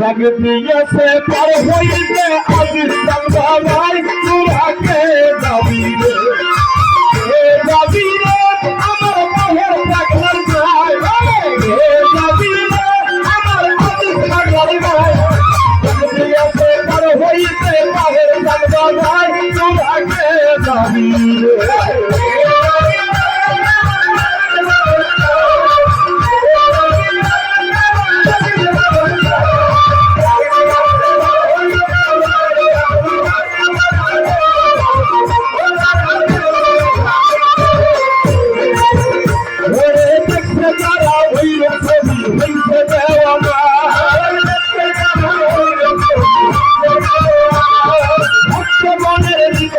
Bag দিয়েছে পার হইবে আজি সালবালাই তুরাকে দাবি রে দাবি রে আমার পাহের পাগলার গায়। রে দাবি রে আমার আজি পাগলার গায়। ব্যাগ পার হইবে পাহের সালবালাই তুরাকে দাবি রে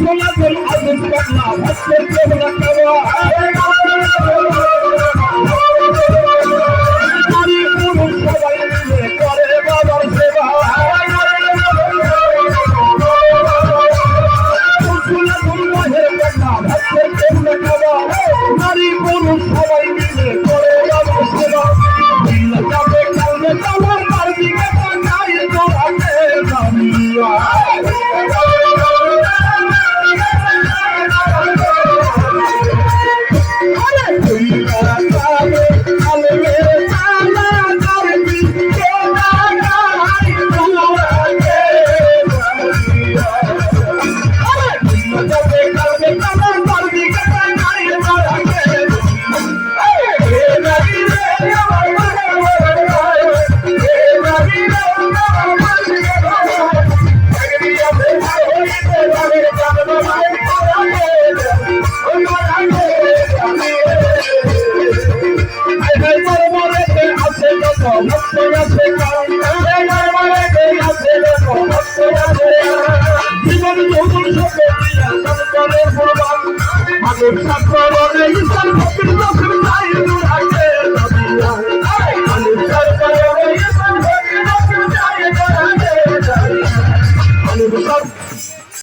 صلاة العبد تبقى حتى تبقى আছে কারণ